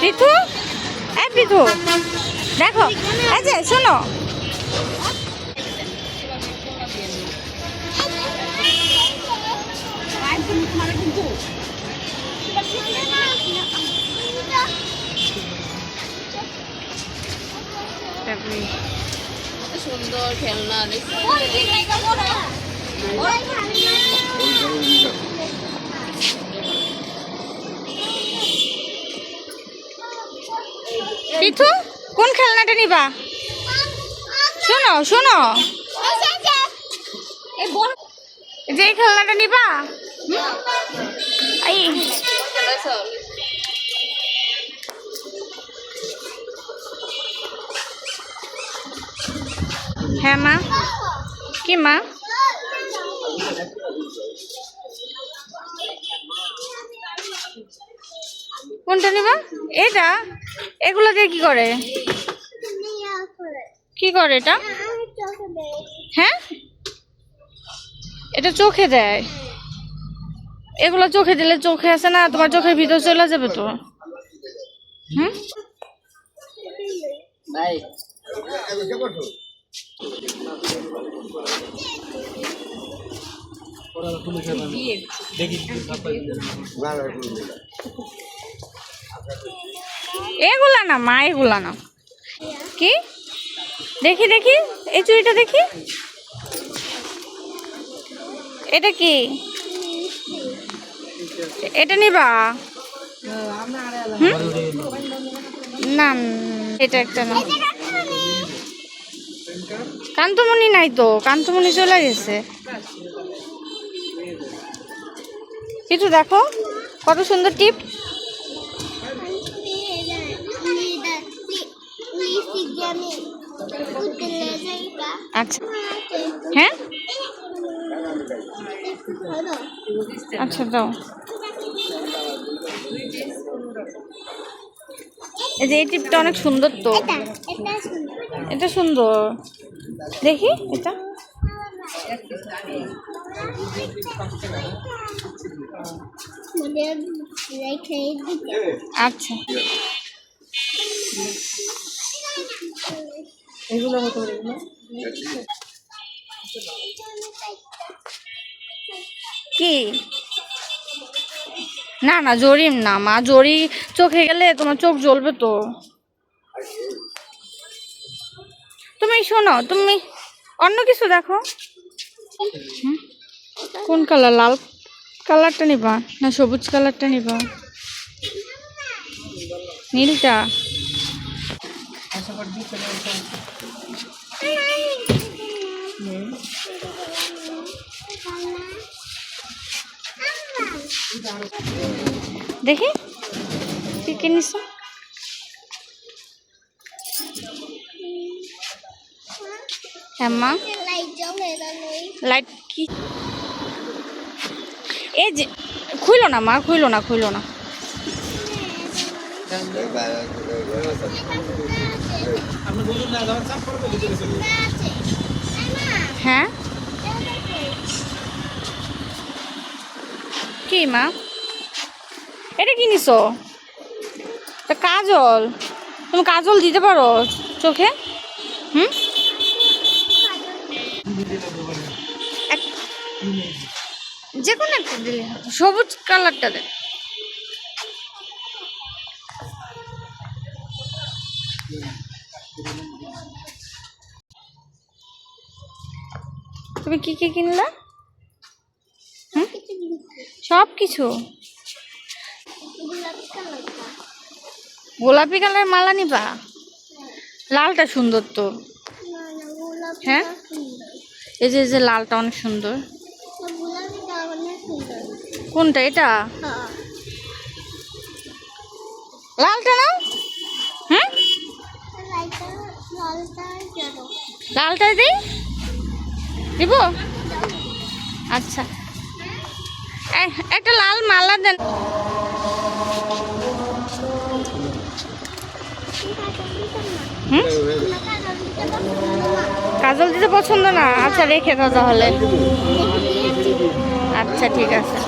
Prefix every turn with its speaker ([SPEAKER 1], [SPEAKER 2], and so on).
[SPEAKER 1] পৃথু হ্যাঁ পৃথু দেখো। এই শোনো।
[SPEAKER 2] সুন্দর খেলনা দেখছি
[SPEAKER 1] কোন খেলনাটা নিবা? শোনো শোনো। যে খেলনাটা নিবা? এই। হ্যাঁ মা। কি, মা? কোনটা নিবা? এটা এগুলো দিয়ে কি করে? কি করে এটা? হ্যাঁ? এটা চোখে দেয়। এগুলো চোখে দিলে চোখে আছে না, তোমার চোখের ভিতর চলে যাবে তো। হুম? এগুলা না, মা, এগুলা না। কি? দেখি দেখি, এই চুড়িটা দেখি। এটা কি? এটা নিবা? না, এটা একটা না। কান্তমণি নাই তো কান্তমণি চলে গেছে। কিছু দেখো কত সুন্দর টিপ। আচ্ছা হ্যাঁ? আচ্ছা দাও। এই যে এই টিপটা অনেক সুন্দর তো। এটা সুন্দর। দেখি এটা? আচ্ছা। কি? না না জরিম না মা জরি চোখে গেলে তোমার চোখ জ্বলবে তো। তুমি শোনো, তুমি অন্য কিছু দেখো। কোন কালার, লাল কালারটা নিবা না সবুজ কালারটা নিবা? নীলটা? দেখি, কি কিনিস হ্যাঁ মা। লাইট কি? এই যে, খুইলো না, মা, খুইলো না খুইলো না। হ্যাঁ? কি, মা? এটা কি নিছো? কাজল। তুমি কাজল দিতে পারো চোখে? যে কোনো একটা দিলে সবুজ কালারটা দে তুমি কি কি কিনলা? সব কিছু গোলাপি কালার মালা নিবা? লালটা সুন্দর তো। হ্যাঁ? এই যে এই যে লালটা অনেক সুন্দর। কোনটা এটা? লালটা না হ্যাঁ লালটা দিই। দিব? আচ্ছা। একটা লাল মালা দেন। কাজল দিতে পছন্দ না? আচ্ছা রেখে দাও তাহলে। আচ্ছা ঠিক আছে।